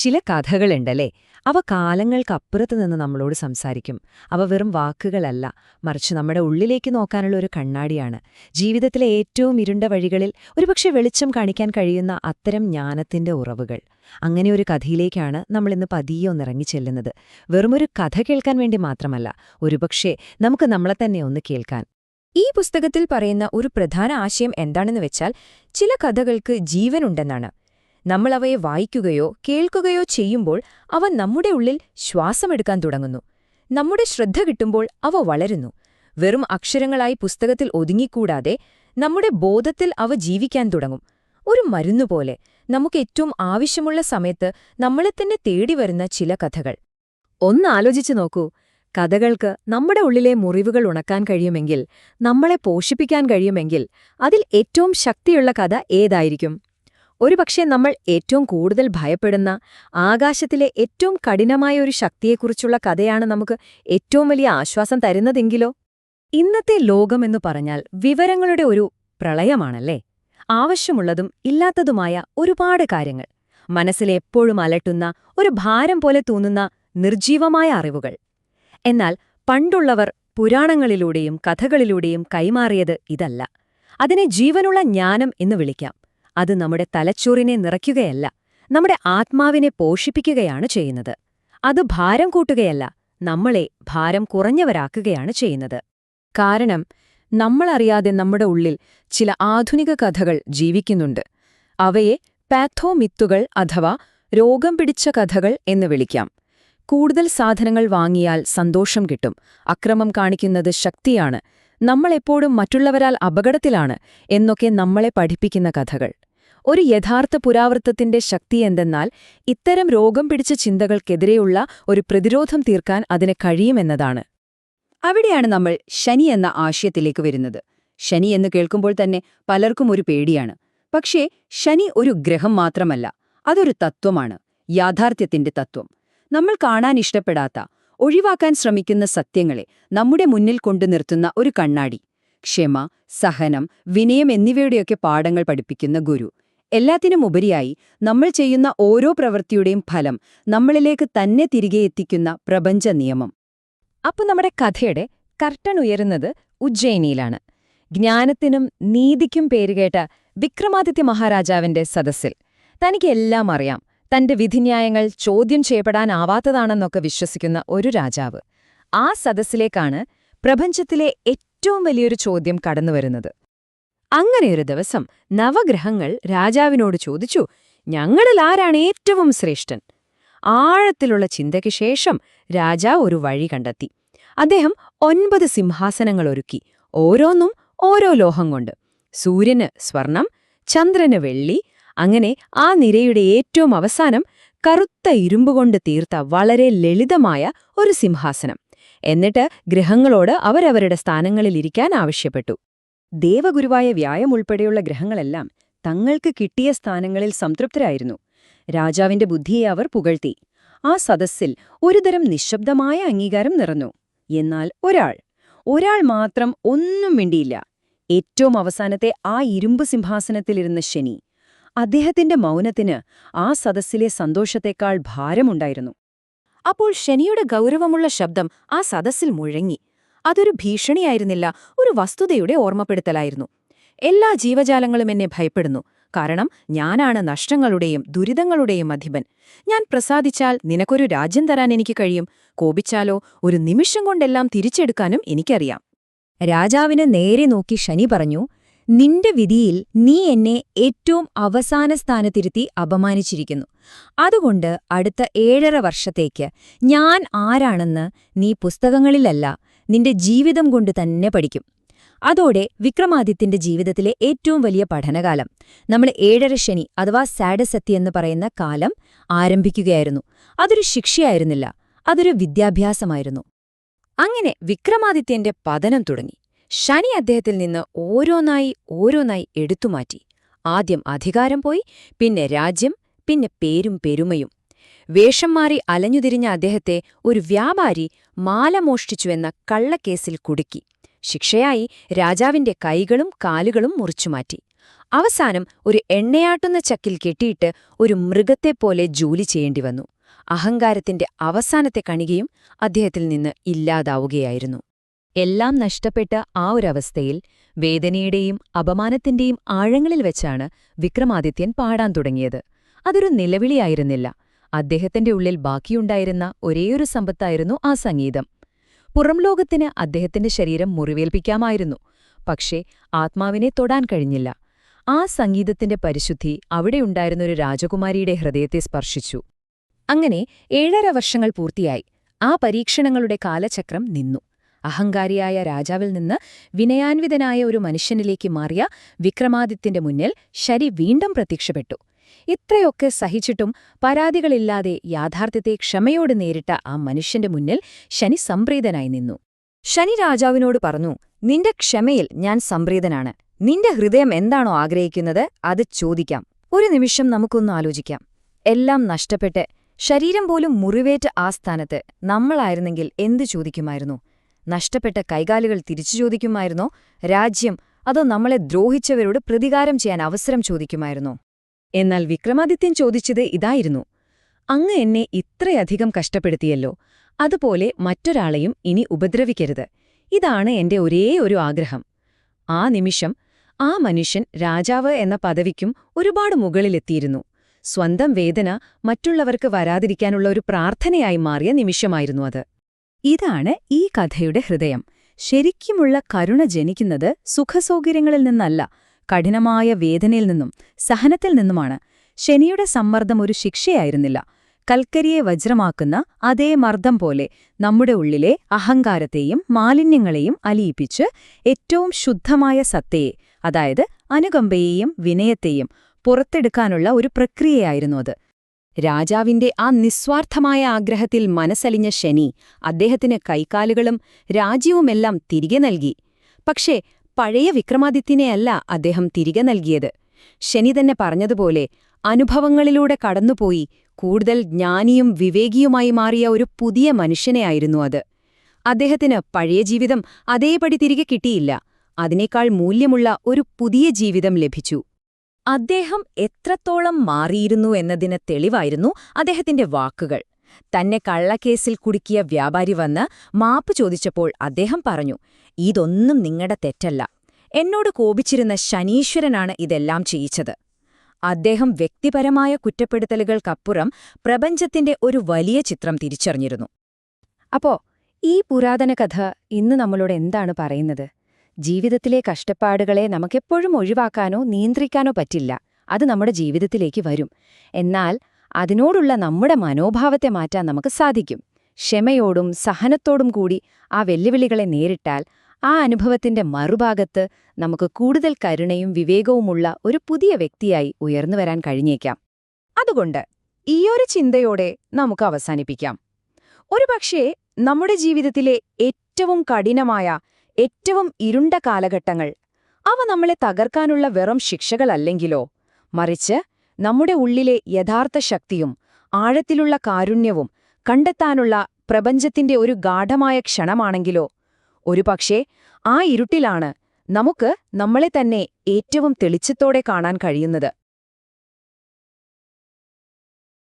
ചില കഥകളുണ്ടല്ലേ? അവ കാലങ്ങൾക്കപ്പുറത്ത് നിന്ന് നമ്മളോട് സംസാരിക്കും. അവ വെറും വാക്കുകളല്ല. മറിച്ച് നമ്മുടെ ഉള്ളിലേക്ക് നോക്കാനുള്ള ഒരു കണ്ണാടിയാണ്. ജീവിതത്തിലെ ഏറ്റവും ഇരുണ്ട വഴികളിൽ ഒരുപക്ഷെ വെളിച്ചം കാണിക്കാൻ കഴിയുന്ന അത്തരം ജ്ഞാനത്തിന്റെ ഉറവുകൾ. അങ്ങനെ ഒരു കഥയിലേക്കാണ് നമ്മളിന്ന് പതിയെ ഒന്നിറങ്ങി ചെല്ലുന്നത്. വെറുമൊരു കഥ കേൾക്കാൻ വേണ്ടി മാത്രമല്ല ഒരുപക്ഷെ നമുക്ക് നമ്മളെ തന്നെ ഒന്ന് കേൾക്കാൻ. ഈ പുസ്തകത്തിൽ പറയുന്ന ഒരു പ്രധാന ആശയം എന്താണെന്ന് വെച്ചാൽ ചില കഥകൾക്ക് ജീവനുണ്ടെന്നാണ്. നമ്മൾ അവയെ വായിക്കുകയോ കേൾക്കുകയോ ചെയ്യുമ്പോൾ അവ നമ്മുടെ ഉള്ളിൽ ശ്വാസമെടുക്കാൻ തുടങ്ങുന്നു. നമ്മുടെ ശ്രദ്ധ കിട്ടുമ്പോൾ അവ വളരുന്നു. വെറും അക്ഷരങ്ങളായി പുസ്തകത്തിൽ ഒതുങ്ങിക്കൂടാതെ നമ്മുടെ ബോധത്തിൽ അവ ജീവിക്കാൻ തുടങ്ങും. ഒരു മരുന്നുപോലെ നമുക്ക് ഏറ്റവും ആവശ്യമുള്ള സമയത്ത് നമ്മളെ തന്നെ തേടി വരുന്ന ചില കഥകൾ. ഒന്ന് ആലോചിച്ചു നോക്കൂ. കഥകൾക്ക് നമ്മുടെ ഉള്ളിലെ മുറിവുകൾ ഉണക്കാൻ കഴിയുമെങ്കിൽ നമ്മളെ പോഷിപ്പിക്കാൻ കഴിയുമെങ്കിൽ അതിൽ ഏറ്റവും ശക്തിയുള്ള കഥ ഏതായിരിക്കും? ഒരുപക്ഷെ നമ്മൾ ഏറ്റവും കൂടുതൽ ഭയപ്പെടുന്ന ആകാശത്തിലെ ഏറ്റവും കഠിനമായ ഒരു ശക്തിയെക്കുറിച്ചുള്ള കഥയാണ് നമുക്ക് ഏറ്റവും വലിയ ആശ്വാസം തരുന്നതെങ്കിലോ? ഇന്നത്തെ ലോകമെന്നു പറഞ്ഞാൽ വിവരങ്ങളുടെ ഒരു പ്രളയമാണല്ലേ? ആവശ്യമുള്ളതും ഇല്ലാത്തതുമായ ഒരുപാട് കാര്യങ്ങൾ മനസ്സിലെപ്പോഴും അലട്ടുന്ന ഒരു ഭാരം പോലെ തോന്നുന്ന നിർജീവമായ അറിവുകൾ. എന്നാൽ പണ്ടുള്ളവർ പുരാണങ്ങളിലൂടെയും കഥകളിലൂടെയും കൈമാറിയത് ഇതല്ല. അതിനെ ജീവനുള്ള ജ്ഞാനം എന്ന് വിളിക്കാം. അത് നമ്മുടെ തലച്ചോറിനെ നിറയ്ക്കുകയല്ല നമ്മുടെ ആത്മാവിനെ പോഷിപ്പിക്കുകയാണ് ചെയ്യുന്നത്. അത് ഭാരം കൂട്ടുകയല്ല നമ്മളെ ഭാരം കുറഞ്ഞവരാക്കുകയാണ് ചെയ്യുന്നത്. കാരണം നമ്മളറിയാതെ നമ്മുടെ ഉള്ളിൽ ചില ആധുനിക കഥകൾ ജീവിക്കുന്നുണ്ട്. അവയെ പാത്തോമിത്തുകൾ അഥവാ രോഗം പിടിച്ച കഥകൾ എന്ന് വിളിക്കാം. കൂടുതൽ സാധനങ്ങൾ വാങ്ങിയാൽ സന്തോഷം കിട്ടും. അക്രമം കാണിക്കുന്നത് ശക്തിയാണ്. നമ്മളെപ്പോഴും മറ്റുള്ളവരാൽ അപകടത്തിലാണ് എന്നൊക്കെ നമ്മളെ പഠിപ്പിക്കുന്ന കഥകൾ. ഒരു യഥാർത്ഥ പുരാവൃത്തത്തിന്റെ ശക്തി എന്തെന്നാൽ ഇത്തരം രോഗം പിടിച്ച ചിന്തകൾക്കെതിരെയുള്ള ഒരു പ്രതിരോധം തീർക്കാൻ അതിന് കഴിയുമെന്നതാണ്. അവിടെയാണ് നമ്മൾ ശനി എന്ന ആശയത്തിലേക്ക് വരുന്നത്. ശനി എന്ന് കേൾക്കുമ്പോൾ തന്നെ പലർക്കും ഒരു പേടിയാണ്. പക്ഷേ ശനി ഒരു ഗ്രഹം മാത്രമല്ല അതൊരു തത്വമാണ് യാഥാർത്ഥ്യത്തിന്റെ തത്വം. നമ്മൾ കാണാൻ ഇഷ്ടപ്പെടാത്ത ഒഴിവാക്കാൻ ശ്രമിക്കുന്ന സത്യങ്ങളെ നമ്മുടെ മുന്നിൽ കൊണ്ടു നിർത്തുന്ന ഒരു കണ്ണാടി. ക്ഷമ സഹനം വിനയം എന്നിവയുടെയൊക്കെ പാഠങ്ങൾ പഠിപ്പിക്കുന്ന ഗുരു. എല്ലാത്തിനും ഉപരിയായി നമ്മൾ ചെയ്യുന്ന ഓരോ പ്രവൃത്തിയുടെയും ഫലം നമ്മളിലേക്ക് തന്നെ തിരികെ എത്തിക്കുന്ന പ്രപഞ്ച നിയമം. അപ്പൊ നമ്മുടെ കഥയുടെ കർട്ടൺ ഉയരുന്നത് ഉജ്ജയിനിയിലാണ്. ജ്ഞാനത്തിനും നീതിക്കും പേരുകേട്ട വിക്രമാദിത്യ മഹാരാജാവിന്റെ സദസ്സിൽ. തനിക്ക് എല്ലാം അറിയാം. തന്റെ വിധിന്യായങ്ങൾ ചോദ്യം ചെയ്യപ്പെടാനാവാത്തതാണെന്നൊക്കെ വിശ്വസിക്കുന്ന ഒരു രാജാവ്. ആ സദസ്സിലേക്കാണ് പ്രപഞ്ചത്തിലെ ഏറ്റവും വലിയൊരു ചോദ്യം കടന്നുവരുന്നത്. അങ്ങനെയൊരു ദിവസം നവഗ്രഹങ്ങൾ രാജാവിനോട് ചോദിച്ചു ഞങ്ങളിൽ ആരാണ് ഏറ്റവും ശ്രേഷ്ഠൻ? ആഴത്തിലുള്ള ചിന്തയ്ക്ക് ശേഷം രാജാവ് ഒരു വഴി കണ്ടെത്തി. അദ്ദേഹം ഒൻപത് സിംഹാസനങ്ങൾ ഒരുക്കി ഓരോന്നും ഓരോ ലോഹം കൊണ്ട്. സൂര്യന് സ്വർണം ചന്ദ്രന് വെള്ളി അങ്ങനെ ആ നിരയുടെ ഏറ്റവും അവസാനം കറുത്ത ഇരുമ്പുകൊണ്ട് തീർത്ത വളരെ ലളിതമായ ഒരു സിംഹാസനം. എന്നിട്ട് ഗ്രഹങ്ങളോട് അവരവരുടെ സ്ഥാനങ്ങളിലിരിക്കാൻ ആവശ്യപ്പെട്ടു. ദേവഗുരുവായ വ്യായം ഉൾപ്പെടെയുള്ള ഗ്രഹങ്ങളെല്ലാം തങ്ങൾക്ക് കിട്ടിയ സ്ഥാനങ്ങളിൽ സംതൃപ്തരായിരുന്നു. രാജാവിന്റെ ബുദ്ധിയെ അവർ പുകഴ്ത്തി. ആ സദസ്സിൽ ഒരുതരം നിശബ്ദമായ അംഗീകാരം നിറഞ്ഞു. എന്നാൽ ഒരാൾ ഒരാൾ മാത്രം ഒന്നും മിണ്ടിയില്ല. ഏറ്റവും അവസാനത്തെ ആ ഇരുമ്പ് സിംഹാസനത്തിലിരുന്ന ശനി അദ്ദേഹത്തിന്റെ മൗനത്തിന് ആ സദസ്സിലെ സന്തോഷത്തെക്കാൾ ഭാരമുണ്ടായിരുന്നു. അപ്പോൾ ശനിയുടെ ഗൗരവമുള്ള ശബ്ദം ആ സദസ്സിൽ മുഴങ്ങി. അതൊരു ഭീഷണിയായിരുന്നില്ല ഒരു വസ്തുതയുടെ ഓർമ്മപ്പെടുത്തലായിരുന്നു. എല്ലാ ജീവജാലങ്ങളും എന്നെ ഭയപ്പെടുന്നു. കാരണം ഞാനാണ് നഷ്ടങ്ങളുടെയും ദുരിതങ്ങളുടെയും അധിപൻ. ഞാൻ പ്രസാദിച്ചാൽ നിനക്കൊരു രാജ്യം തരാൻ എനിക്ക് കഴിയും. കോപിച്ചാലോ ഒരു നിമിഷം കൊണ്ടെല്ലാം തിരിച്ചെടുക്കാനും എനിക്കറിയാം. രാജാവിന് നേരെ നോക്കി ശനി പറഞ്ഞു നിന്റെ വിധിയിൽ നീ എന്നെ ഏറ്റവും അവസാന സ്ഥാനത്തിരുത്തി അപമാനിച്ചിരിക്കുന്നു. അതുകൊണ്ട് അടുത്ത ഏഴര വർഷത്തേക്ക് ഞാൻ ആരാണെന്ന് നീ പുസ്തകങ്ങളിലല്ല നിന്റെ ജീവിതം കൊണ്ട് തന്നെ പഠിക്കും. അതോടെ വിക്രമാദിത്യന്റെ ജീവിതത്തിലെ ഏറ്റവും വലിയ പഠനകാലം നമ്മൾ ഏഴര ശനി അഥവാ സാഡസത്തി എന്ന് പറയുന്ന കാലം ആരംഭിക്കുകയായിരുന്നു. അതൊരു ശിക്ഷയായിരുന്നില്ല അതൊരു വിദ്യാഭ്യാസമായിരുന്നു. അങ്ങനെ വിക്രമാദിത്യന്റെ പതനം തുടങ്ങി. ശനി അദ്ദേഹത്തിൽ നിന്ന് ഓരോന്നായി ഓരോന്നായി എടുത്തുമാറ്റി. ആദ്യം അധികാരം പോയി പിന്നെ രാജ്യം പിന്നെ പേരും പെരുമയും. വേഷം മാറി അലഞ്ഞുതിരിഞ്ഞ അദ്ദേഹത്തെ ഒരു വ്യാപാരി മാല മോഷ്ടിച്ചുവെന്ന കള്ളക്കേസിൽ കുടുക്കി. ശിക്ഷയായി രാജാവിന്റെ കൈകളും കാലുകളും മുറിച്ചുമാറ്റി അവസാനം ഒരു എണ്ണയാട്ടുന്ന ചക്കിൽ കെട്ടിയിട്ട് ഒരു മൃഗത്തെപ്പോലെ ജോലി ചെയ്യേണ്ടി വന്നു. അഹങ്കാരത്തിന്റെ അവസാനത്തെ കണികയും അദ്ദേഹത്തിൽ നിന്ന് ഇല്ലാതാവുകയായിരുന്നു. എല്ലാം നഷ്ടപ്പെട്ട ആ ഒരവസ്ഥയിൽ വേദനയുടെയും അപമാനത്തിന്റെയും ആഴങ്ങളിൽ വെച്ചാണ് വിക്രമാദിത്യൻ പാടാൻ തുടങ്ങിയത്. അതൊരു നിലവിളിയായിരുന്നില്ല. അദ്ദേഹത്തിന്റെ ഉള്ളിൽ ബാക്കിയുണ്ടായിരുന്ന ഒരേയൊരു സമ്പത്തായിരുന്നു ആ സംഗീതം. പുറംലോകത്തിന് അദ്ദേഹത്തിന്റെ ശരീരം മുറിവേൽപ്പിക്കാമായിരുന്നു. പക്ഷേ ആത്മാവിനെ തൊടാൻ കഴിഞ്ഞില്ല. ആ സംഗീതത്തിന്റെ പരിശുദ്ധി അവിടെയുണ്ടായിരുന്ന ഒരു രാജകുമാരിയുടെ ഹൃദയത്തെ സ്പർശിച്ചു. അങ്ങനെ ഏഴര വർഷങ്ങൾ പൂർത്തിയായി. ആ പരീക്ഷണങ്ങളുടെ കാലചക്രം നിന്നു. അഹങ്കാരിയായ രാജാവിൽ നിന്ന് വിനയാൻവിതനായ ഒരു മനുഷ്യനിലേക്ക് മാറിയ വിക്രമാദിത്യന്റെ മുന്നിൽ ശരി വീണ്ടും പ്രത്യക്ഷപ്പെട്ടു. ഇത്രയൊക്കെ സഹിച്ചിട്ടും പരാതികളില്ലാതെ യാഥാർത്ഥ്യത്തെ ക്ഷമയോട് നേരിട്ട ആ മനുഷ്യന്റെ മുന്നിൽ ശനി സംപ്രീതനായി നിന്നു. ശനി രാജാവിനോട് പറഞ്ഞു നിന്റെ ക്ഷമയിൽ ഞാൻ സംപ്രീതനാണ്. നിന്റെ ഹൃദയം എന്താണോ ആഗ്രഹിക്കുന്നത് അത് ചോദിക്കാം. ഒരു നിമിഷം നമുക്കൊന്ന് ആലോചിക്കാം. എല്ലാം നഷ്ടപ്പെട്ട് ശരീരം പോലും മുറിവേറ്റ ആ സ്ഥാനത്ത് നമ്മളായിരുന്നെങ്കിൽ എന്തു ചോദിക്കുമായിരുന്നു? നഷ്ടപ്പെട്ട കൈകാലുകൾ തിരിച്ചു ചോദിക്കുമായിരുന്നോ? രാജ്യം അതോ നമ്മളെ ദ്രോഹിച്ചവരോട് പ്രതികാരം ചെയ്യാൻ അവസരം ചോദിക്കുമായിരുന്നോ? എന്നാൽ വിക്രമാദിത്യൻ ചോദിച്ചത് ഇതായിരുന്നു. അങ്ങ് എന്നെ ഇത്രയധികം കഷ്ടപ്പെടുത്തിയല്ലോ. അതുപോലെ മറ്റൊരാളെയും ഇനി ഉപദ്രവിക്കരുത്. ഇതാണ് എന്റെ ഒരേ ഒരു ആഗ്രഹം. ആ നിമിഷം ആ മനുഷ്യൻ രാജാവ് എന്ന പദവിക്കും ഒരുപാട് മുകളിലെത്തിയിരുന്നു. സ്വന്തം വേദന മറ്റുള്ളവർക്ക് വരാതിരിക്കാനുള്ള ഒരു പ്രാർത്ഥനയായി മാറിയ നിമിഷമായിരുന്നു അത്. ഇതാണ് ഈ കഥയുടെ ഹൃദയം. ശരിക്കുമുള്ള കരുണ ജനിക്കുന്നത് സുഖസൗകര്യങ്ങളിൽ നിന്നല്ല കഠിനമായ വേദനയിൽ നിന്നും സഹനത്തിൽ നിന്നുമാണ്. ശനിയുടെ സമ്മർദ്ദം ഒരു ശിക്ഷയായിരുന്നില്ല. കൽക്കരിയെ വജ്രമാക്കുന്ന അതേ മർദ്ദം പോലെ നമ്മുടെ ഉള്ളിലെ അഹങ്കാരത്തെയും മാലിന്യങ്ങളെയും അലിയിപ്പിച്ച് ഏറ്റവും ശുദ്ധമായ സത്തയെ അതായത് അനുകമ്പയെയും വിനയത്തെയും പുറത്തെടുക്കാനുള്ള ഒരു പ്രക്രിയയായിരുന്നു അത്. രാജാവിന്റെ ആ നിസ്വാർത്ഥമായ ആഗ്രഹത്തിൽ മനസ്സലിഞ്ഞ ശനി അദ്ദേഹത്തിന് കൈക്കാലുകളും രാജ്യവുമെല്ലാം തിരികെ നൽകി. പക്ഷേ പഴയ വിക്രമാദിത്യനെയല്ല അദ്ദേഹം തിരികെ നൽകിയത്. ശനി തന്നെ പറഞ്ഞതുപോലെ അനുഭവങ്ങളിലൂടെ കടന്നുപോയി കൂടുതൽ ജ്ഞാനിയും വിവേകിയുമായി മാറിയ ഒരു പുതിയ മനുഷ്യനെയായിരുന്നു അത്. അദ്ദേഹത്തിന് പഴയ ജീവിതം അതേപടി തിരികെ കിട്ടിയില്ല. അതിനേക്കാൾ മൂല്യമുള്ള ഒരു പുതിയ ജീവിതം ലഭിച്ചു. അദ്ദേഹം എത്രത്തോളം മാറിയിരുന്നു എന്നതിന് തെളിവായിരുന്നു അദ്ദേഹത്തിന്റെ വാക്കുകൾ. തന്നെ കള്ളക്കേസിൽ കുടുക്കിയ വ്യാപാരി വന്ന് മാപ്പ് ചോദിച്ചപ്പോൾ അദ്ദേഹം പറഞ്ഞു ഇതൊന്നും നിങ്ങളുടെ തെറ്റല്ല. എന്നോട് കോപിച്ചിരുന്ന ശനീശ്വരനാണ് ഇതെല്ലാം ചെയ്യിച്ചത്. അദ്ദേഹം വ്യക്തിപരമായ കുറ്റപ്പെടുത്തലുകൾക്കപ്പുറം പ്രപഞ്ചത്തിന്റെ ഒരു വലിയ ചിത്രം തിരിച്ചറിഞ്ഞിരുന്നു. അപ്പോ ഈ പുരാതന കഥ ഇന്ന് നമ്മളോട് എന്താണ് പറയുന്നത്? ജീവിതത്തിലെ കഷ്ടപ്പാടുകളെ നമുക്കെപ്പോഴും ഒഴിവാക്കാനോ നിയന്ത്രിക്കാനോ പറ്റില്ല. അത് നമ്മുടെ ജീവിതത്തിലേക്ക് വരും. എന്നാൽ അതിനോടുള്ള നമ്മുടെ മനോഭാവത്തെ മാറ്റാൻ നമുക്ക് സാധിക്കും. ക്ഷമയോടും സഹനത്തോടും കൂടി ആ വെല്ലുവിളികളെ നേരിട്ടാൽ ആ അനുഭവത്തിന്റെ മറുഭാഗത്ത് നമുക്ക് കൂടുതൽ കരുണയും വിവേകവുമുള്ള ഒരു പുതിയ വ്യക്തിയായി ഉയർന്നു വരാൻ കഴിഞ്ഞേക്കാം. അതുകൊണ്ട് ഈയൊരു ചിന്തയോടെ നമുക്ക് അവസാനിപ്പിക്കാം. ഒരുപക്ഷേ നമ്മുടെ ജീവിതത്തിലെ ഏറ്റവും കഠിനമായ ഏറ്റവും ഇരുണ്ട കാലഘട്ടങ്ങൾ അവ നമ്മളെ തകർക്കാനുള്ള വെറും ശിക്ഷകളല്ലെങ്കിലോ മറിച്ച് നമ്മുടെ ഉള്ളിലെ യഥാർത്ഥ ശക്തിയും ആഴത്തിലുള്ള കാരുണ്യവും കണ്ടെത്താനുള്ള പ്രപഞ്ചത്തിന്റെ ഒരു ഗാഠമായ ക്ഷണമാണെങ്കിലോ ഒരുപക്ഷേ ആ ഇരുട്ടിലാണ് നമുക്ക് നമ്മളെ തന്നെ ഏറ്റവും തെളിച്ചത്തോടെ കാണാൻ കഴിയുന്നത്.